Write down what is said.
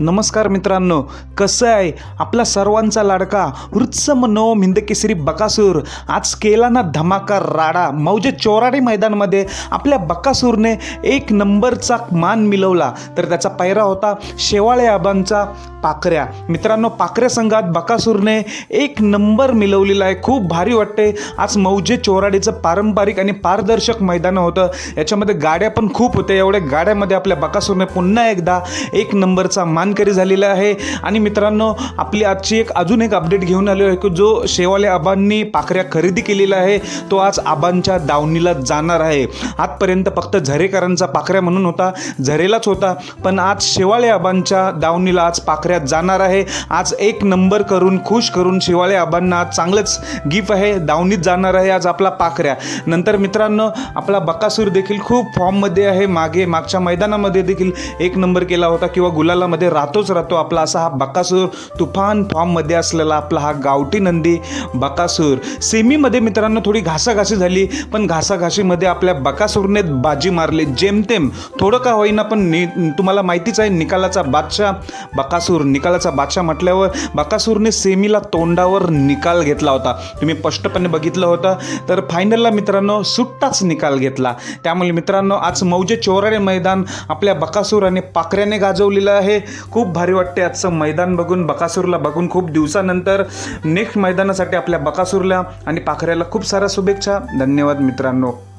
नमस्कार मित्रांनो कसं आहे? आपला सर्वांचा लाडका वृत्स नवम हिंदकेसरी बकासूर. आज केला ना धमाका राडा. मौजे चोराडे मैदानमध्ये आपल्या बकासूरने एक नंबरचा मान मिळवला. तर त्याचा पैरा होता शेवाळे आबांचा. पाखऱ्या. मित्रांनो पाखऱ्या संघात बकासूरने एक नंबर मिळवलेला आहे. खूप भारी वाटते आज मौजे चोराडीचं पारंपरिक आणि पारदर्शक मैदान होतं. याच्यामध्ये गाड्या पण खूप होत्या. एवढ्या गाड्यामध्ये आपल्या बकासूरने पुन्हा एकदा एक नंबरचा मानकरी झालेला आहे. आणि मित्रांनो आपली आजची एक अजून एक अपडेट घेऊन आलो आहे की जो शेवाले आबांनी पाखऱ्या खरेदी केलेला आहे तो आज आबांच्या दावणीला जाणार आहे. आजपर्यंत फक्त झरेकरांचा पाखऱ्या म्हणून होता. झरेलाच होता. पण आज शेवाळे आबांच्या दावणीला आज पाखऱ्यात जाणार आहे. आज एक नंबर करून खुश करून शिवाळे आबांना आज चांगलंच गिफ्ट आहे. दावणीत जाणार आहे आज आपला पाखऱ्या. नंतर मित्रांनो आपला बकासूर देखील खूप फॉर्ममध्ये आहे. मागे मागच्या मैदानामध्ये देखील एक नंबर केला होता किंवा गुलालामध्ये राहतोच राहतो आपला असा हा बकासूर तुफान फॉर्ममध्ये असलेला आपला हा गावठी नंदी बकासूर. सेमीमध्ये मित्रांनो थोडी घासाघासी झाली पण घासाघाशीमध्ये आपल्या बकासूरने बाजी मारली. जेमतेम थोडं का होईना पण नि तुम्हाला माहितीच आहे निकालाचा बादशाह बकासूर. निकालाचा बादशाह म्हटल्यावर बकासूरने सेमीला तोंडावर निकाल घेतला होता. तुम्ही स्पष्टपणे बघितलं होतं. तर फायनलला मित्रांनो सुट्टाच निकाल घेतला. त्यामुळे मित्रांनो आज मौजे चोराडे मैदान आपल्या बकासूर आणि पाखऱ्याने गाजवलेलं आहे. खूप भारी वाटते आजचं मैदान बघून बकासूरला बघून खूप दिवसानंतर नेक्स्ट मैदानासाठी आपल्या बकासूरला आणि पाखऱ्याला खूप साऱ्या शुभेच्छा. धन्यवाद मित्रांनो.